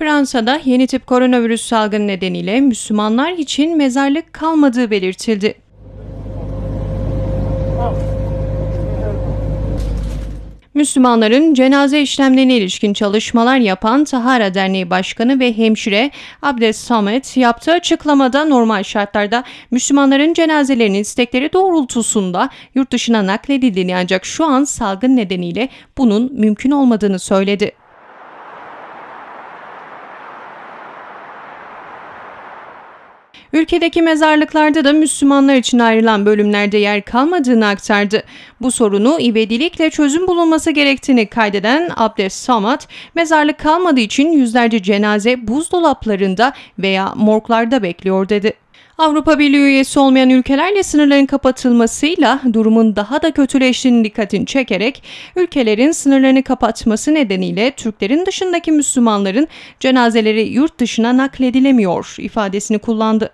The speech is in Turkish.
Fransa'da yeni tip koronavirüs salgını nedeniyle Müslümanlar için mezarlık kalmadığı belirtildi. Müslümanların cenaze işlemlerine ilişkin çalışmalar yapan Tahara Derneği Başkanı ve hemşire Abdes Samet yaptığı açıklamada normal şartlarda Müslümanların cenazelerinin istekleri doğrultusunda yurt dışına nakledildiğini ancak şu an salgın nedeniyle bunun mümkün olmadığını söyledi. Ülkedeki mezarlıklarda da Müslümanlar için ayrılan bölümlerde yer kalmadığını aktardı. Bu sorunu ivedilikle çözüm bulunması gerektiğini kaydeden Abdest Samat, mezarlık kalmadığı için yüzlerce cenaze buzdolaplarında veya morglarda bekliyor dedi. Avrupa Birliği üyesi olmayan ülkelerle sınırların kapatılmasıyla durumun daha da kötüleştiğini dikkatini çekerek ülkelerin sınırlarını kapatması nedeniyle Türklerin dışındaki Müslümanların cenazeleri yurt dışına nakledilemiyor ifadesini kullandı.